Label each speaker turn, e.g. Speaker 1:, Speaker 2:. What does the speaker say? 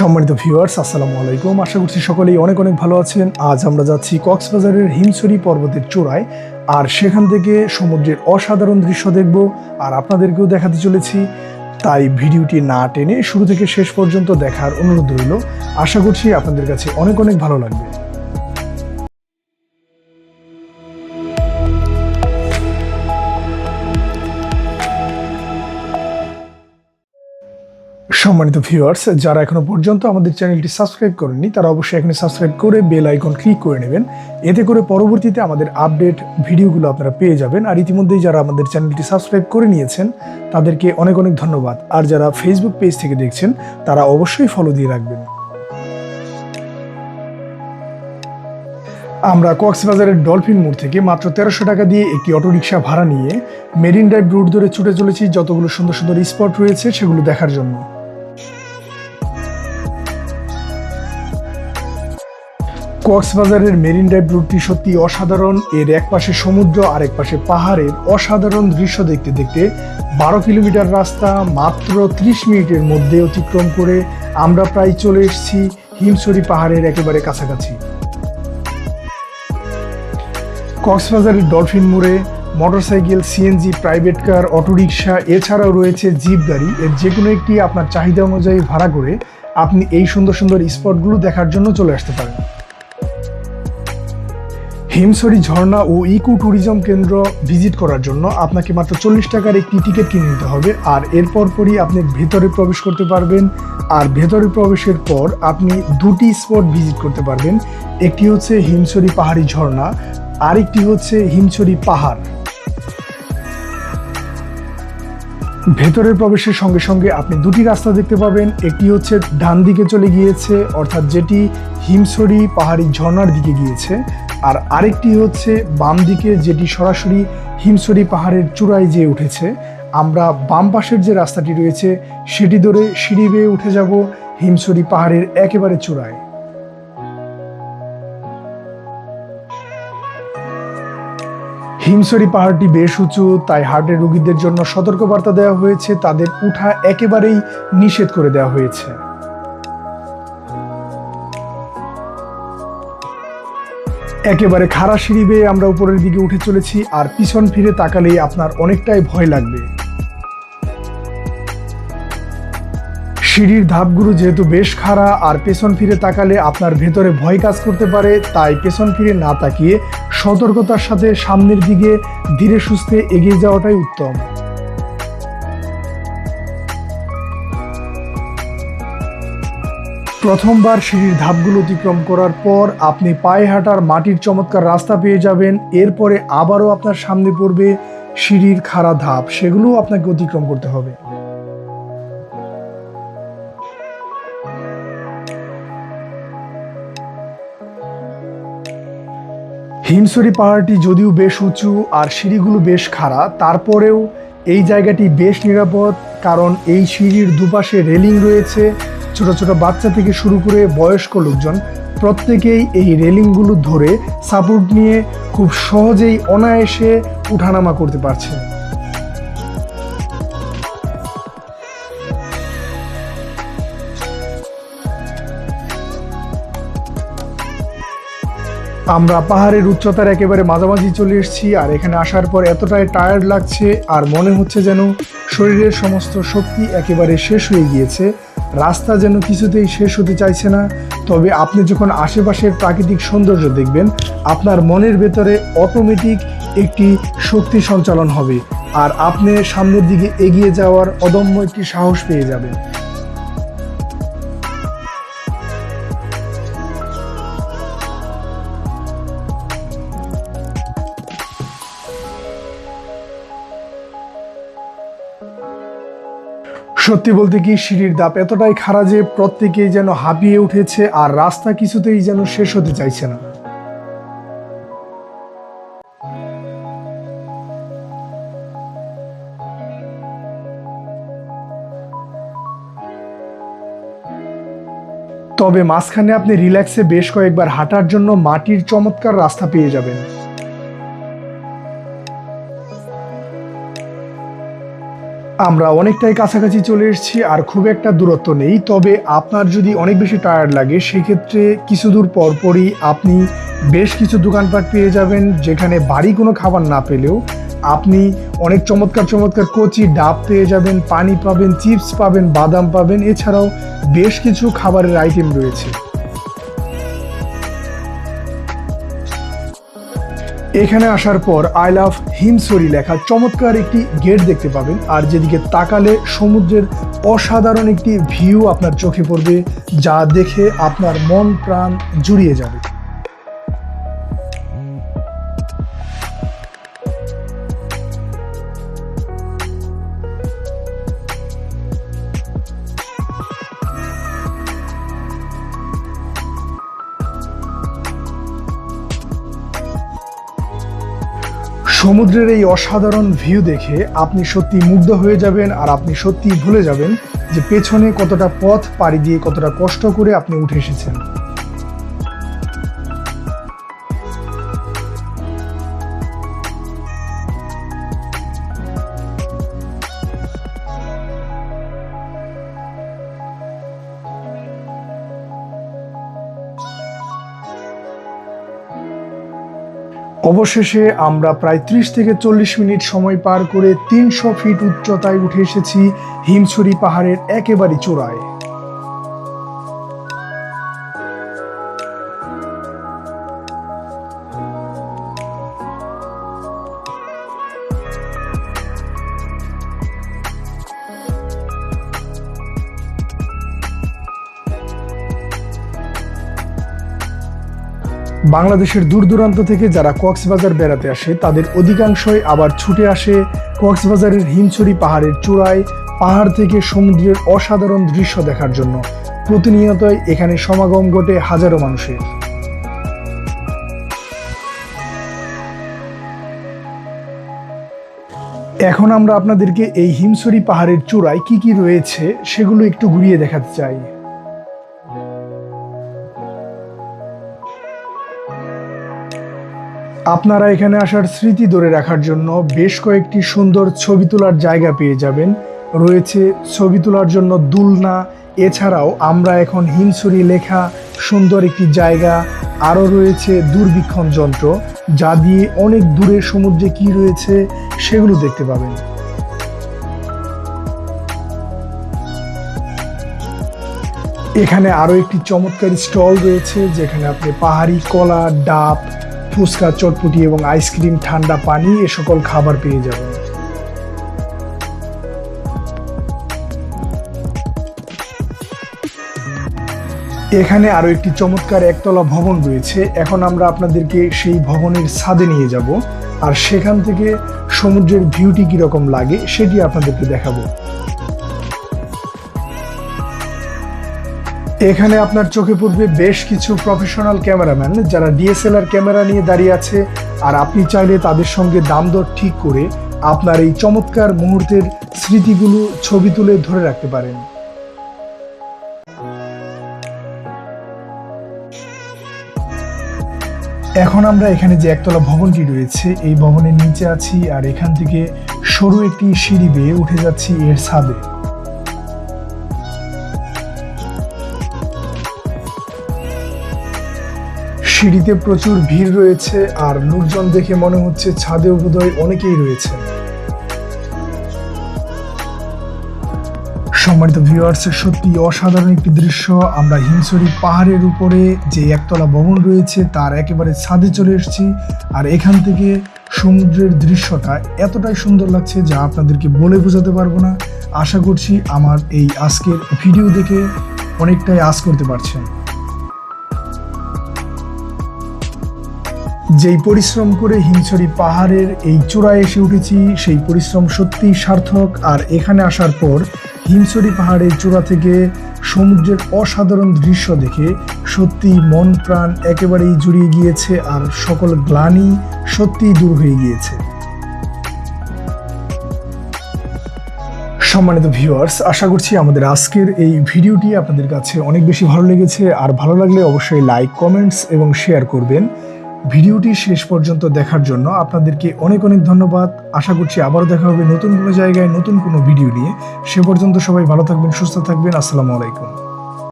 Speaker 1: সম্মানিত ভিউয়ার্স আসসালামু আলাইকুম। আশা করছি সকলেই অনেক অনেক ভালো আছেন। আজ আমরা যাচ্ছি কক্সবাজারের হিমসরি পর্বতের চূড়ায়। আর সেখান থেকে সমুদ্রের অসাধারণ দৃশ্য দেখব। আর আপনাদেরকেও দেখাতে চলেছি। তাই ভিডিওটি না টেনে শুরু থেকে শেষ পর্যন্ত দেখার অনুরোধ রইল। আশা করছি আপনাদের কাছে অনেক অনেক ভালো লাগবে। সম্মানিত ভিউয়ার্স যারা এখনও পর্যন্ত আমাদের চ্যানেলটি সাবস্ক্রাইব করেননি, তারা অবশ্যই এখানে সাবস্ক্রাইব করে বেল আইকন ক্লিক করে নেবেন। এতে করে পরবর্তীতে আমাদের আপডেট ভিডিওগুলো আপনারা পেয়ে যাবেন। আর ইতিমধ্যেই যারা আমাদের চ্যানেলটি সাবস্ক্রাইব করে নিয়েছেন, তাদেরকে অনেক অনেক ধন্যবাদ। আর যারা ফেসবুক পেজ থেকে দেখছেন, তারা অবশ্যই ফলো দিয়ে রাখবেন। আমরা কক্সবাজারের ডলফিন মোড় থেকে মাত্র তেরোশো টাকা দিয়ে একটি অটোরিকশা ভাড়া নিয়ে মেরিন ড্রাইভ রুট ধরে ছুটে চলেছি। যতগুলো সুন্দর সুন্দর স্পট রয়েছে, সেগুলো দেখার জন্য। কক্সবাজারের মেরিন ড্রাইভ রুটটি সত্যি অসাধারণ। এর এক পাশে সমুদ্র আর এক পাশে পাহাড়ের অসাধারণ দৃশ্য দেখতে দেখতে বারো কিলোমিটার রাস্তা মাত্র ত্রিশ মিনিটের মধ্যে অতিক্রম করে আমরা প্রায় চলে এসেছি হিমছড়ি পাহাড়ের একেবারে কাছাকাছি। কক্সবাজারের ডলফিন মোড়ে motorcycle, CNG, private car, auto rickshaw, এছাড়াও রয়েছে জিপ গাড়ি। এর যে কোনো একটি আপনার চাহিদা অনুযায়ী ভাড়া করে আপনি এই সুন্দর সুন্দর স্পটগুলো দেখার জন্য চলে আসতে পারেন। হিমছড়ি, ঝর্ণা ও ইকো ট্যুরিজম কেন্দ্র ভিজিট করার জন্য আপনাকে মাত্র চল্লিশ টাকার একটি টিকিট কিনে নিতে হবে। আর এরপর পরই আপনি ভেতরে প্রবেশ করতে পারবেন। আর ভেতরে প্রবেশের পর আপনি দুটি স্পট ভিজিট করতে পারবেন। একটি হচ্ছে হিমসরি পাহাড়ি ঝর্ণা, আরেকটি হচ্ছে হিমছড়ি পাহাড়। ভেতরের প্রবেশের সঙ্গে সঙ্গে আপনি দুটি রাস্তা দেখতে পাবেন। একটি হচ্ছে ডান দিকে চলে গিয়েছে, অর্থাৎ যেটি হিমসরি পাহাড়ি ঝর্ণার দিকে গিয়েছে। আর আরেকটি হচ্ছে বাম দিকে যেটি সরাসরি হিমসরি পাহাড়ের চূড়ায় যেয়ে উঠেছে। আমরা বাম পাশের যে রাস্তাটি রয়েছে, সেটি ধরে সিঁড়ি বেয়ে উঠে যাব হিমসরি পাহাড়ের একেবারে চূড়ায়। হিমসরি পাহাড়টি বেশ উঁচু, তাই হার্টের রোগীদের জন্য সতর্কবার্তা দেওয়া হয়েছে। তাদের উঠা একেবারেই নিষেধ করে দেওয়া হয়েছে। একেবারে খাড়া সিঁড়ি বেয়ে আমরা উপরের দিকে উঠে চলেছি আর পিছন ফিরে তাকালেই আপনার অনেকটাই ভয় লাগবে। সিঁড়ির ধাপগুলো যেহেতু বেশ খাড়া আর পেছন ফিরে তাকালে আপনার ভেতরে ভয় কাজ করতে পারে, তাই পেছন ফিরে না তাকিয়ে সতর্কতার সাথে সামনের দিকে ধীরে সুস্থে এগিয়ে যাওয়াটাই উত্তম। প্রথমবার সিঁড়ির ধাপগুলো অতিক্রম করার পর আপনি পায়ে হাঁটার মাটির চমৎকার রাস্তা পেয়ে যাবেন। এরপরে আবারও আপনার সামনে পড়বে সিঁড়ির খাড়া ধাপ। সেগুলোও আপনাকে অতিক্রম করতে হবে। হিমসরি পাহাড়টি যদিও বেশ উঁচু আর সিঁড়িগুলো বেশ খাড়া, তারপরেও এই জায়গাটি বেশ নিরাপদ কারণ এই সিঁড়ির দুপাশে রেলিং রয়েছে। ছোট ছোট বাচ্চা থেকে শুরু করে বয়স্ক লোকজন প্রত্যেকেই এই রেলিংগুলো ধরে সাপোর্ট নিয়ে খুব সহজেই অনায়াসে উঠানামা করতে পারছে। আমরা পাহাড়ের উচ্চতার একেবারে মাঝামাঝি চলে এসেছি আর এখানে আসার পর এতটাই টায়ার্ড লাগছে আর মনে হচ্ছে যেন শরীরের সমস্ত শক্তি একেবারে শেষ হয়ে গিয়েছে। রাস্তা যেন কিছুতেই শেষ হতে চাইছে না, তবে আপনি যখন আশেপাশের প্রাকৃতিক সৌন্দর্য দেখবেন, আপনার মনের ভেতরে অটোমেটিক একটি শক্তি সঞ্চালন হবে, আর আপনি সামনের দিকে এগিয়ে যাওয়ার অদম্য একটি সাহস পেয়ে যাবেন। সত্যি বলতে কি সিঁড়ির দাপ এতটাই খাড়া যে প্রত্যেকেই যেন হাঁপিয়ে উঠেছে আর রাস্তা কিছুতেই যেন শেষ হতে চাইছে না। তবে মাঝখানে আপনি রিল্যাক্সে বেশ কয়েকবার হাঁটার জন্য মাটির চমৎকার রাস্তা পেয়ে যাবেন। আমরা অনেকটাই কাছাকাছি চলে এসেছি আর খুব একটা দূরত্ব নেই। তবে আপনার যদি অনেক বেশি টায়ার্ড লাগে, সেক্ষেত্রে কিছু দূর পরপরই আপনি বেশ কিছু দোকানপাট পেয়ে যাবেন, যেখানে বাড়ি কোনো খাবার না পেলেও আপনি অনেক চমৎকার চমৎকার কচি ডাব পেয়ে যাবেন, পানি পাবেন, চিপস পাবেন, বাদাম পাবেন, এছাড়াও বেশ কিছু খাবারের আইটেম রয়েছে। এখানে আসার পর আই লাভ হিমসরি লেখা চমৎকার একটি গেট দেখতে পাবেন। আর যেদিকে তাকালে সমুদ্রের অসাধারণ একটি ভিউ আপনার চোখে পড়বে, যা দেখে আপনার মন প্রাণ জুড়িয়ে যাবে। সমুদ্রের এই অসাধারণ ভিউ দেখে আপনি সত্যি মুগ্ধ হয়ে যাবেন আর আপনি সত্যি ভুলে যাবেন যে পেছনে কতটা পথ পাড়ি দিয়ে কতটা কষ্ট করে আপনি উঠে এসেছেন। অবশেষে আমরা প্রায় ত্রিশ থেকে চল্লিশ মিনিট সময় পার করে তিনশো ফিট উচ্চতায় উঠে এসেছি হিমছড়ি পাহাড়ের একেবারে চূড়ায়। বাংলাদেশের দূর দূরান্ত থেকে যারা কক্সবাজার বেড়াতে আসে, তাদের অধিকাংশই আবার ছুটে আসে কক্সবাজারের হিমছড়ি পাহাড়ের চূড়ায়, পাহাড় থেকে সমুদ্রের অসাধারণ দৃশ্য দেখার জন্য। প্রতিনিয়তই এখানে সমাগম ঘটে হাজারো মানুষের। এখন আমরা আপনাদেরকে এই হিমছড়ি পাহাড়ের চূড়ায় কি কি রয়েছে, সেগুলো একটু ঘুরিয়ে দেখাতে চাই। আপনারা এখানে আসার স্মৃতি ধরে রাখার জন্য বেশ কয়েকটি সুন্দর ছবি তোলার জায়গা পেয়ে যাবেন। রয়েছে ছবি তোলার জন্য দুলনা, এছাড়াও আমরা এখন হিমছড়ি লেখা সুন্দর একটি জায়গা, আরও রয়েছে দূরবীক্ষণ যন্ত্র, যা দিয়ে অনেক দূরে সমুদ্রে কি রয়েছে সেগুলো দেখতে পাবেন। এখানে আরও একটি চমৎকার স্টল রয়েছে, যেখানে আপনি পাহাড়ি কলা, ডাব ফুচকা, চটপটি এবং আইসক্রিম, ঠান্ডা পানি, এ সকল খাবার পেয়ে যাবেন। এখানে আরও একটি চমৎকার একতলা ভবন রয়েছে। এখন আমরা আপনাদেরকে সেই ভবনের ছাদে নিয়ে যাব। আর সেখান থেকে সমুদ্রের ভিউটি কীরকম লাগে সেটি আপনাদেরকে দেখাবো। এখানে আপনার চোখে পড়বে বেশ কিছু প্রফেশনাল ক্যামেরাম্যান যারা ডিএসএলআর ক্যামেরা নিয়ে দাঁড়িয়ে আছে। আর আপনি চাইলে তাদের সঙ্গে দাম দর ঠিক করে আপনার এই চমৎকার মুহূর্তের স্মৃতিগুলো ছবি তুলে ধরে রাখতে পারেন। এখন আমরা এখানে যে একতলা ভবনটি রয়েছে, এই ভবনের নিচে আছি আর এখান থেকে সরু একটি সিঁড়ি বেয়ে উঠে যাচ্ছি এর ছাদে। সিঁড়িতে প্রচুর ভিড় রয়েছে আর লোকজন দেখে মনে হচ্ছে ছাদে বোধহয় অনেকেই রয়েছে সম্মানিত ভিউয়ার্সের সত্যি অসাধারণ একটি দৃশ্য। আমরা হিমছড়ি পাহাড়ের উপরে যে একতলা ভবন রয়েছে, তার একেবারে ছাদে চলে এসেছি। আর এখান থেকে সমুদ্রের দৃশ্যটা এতটাই সুন্দর লাগছে যা আপনাদেরকে বলে বোঝাতে পারব না। আশা করছি আমার এই আজকের ভিডিও দেখে অনেকটাই আশ করতে পারছেন। যেই পরিশ্রম করে হিমছড়ি পাহাড়ের এই চূড়ায় এসে উঠেছি, সেই পরিশ্রম সত্যিই সার্থক। আর এখানে আসার পর হিমছড়ি পাহাড়ের চূড়া থেকে সমুদ্রের অসাধারণ দৃশ্য দেখে সত্যি মন প্রাণ একেবারেই জুড়িয়ে গিয়েছে আর সকল গ্লানি সত্যিই দূর হয়ে গিয়েছে। সম্মানিত ভিউয়ার্স, আশা করছি আমাদের আজকের এই ভিডিওটি আপনাদের কাছে অনেক বেশি ভালো লেগেছে। আর ভালো লাগলে অবশ্যই লাইক, কমেন্টস এবং শেয়ার করবেন। ভিডিওটি শেষ পর্যন্ত দেখার জন্য আপনাদেরকে অনেক অনেক ধন্যবাদ। আশা করছি আবারও দেখা হবে নতুন কোনো জায়গায়, নতুন কোনো ভিডিও নিয়ে। সে পর্যন্ত সবাই ভালো থাকবেন, সুস্থ থাকবেন। আসসালামু আলাইকুম।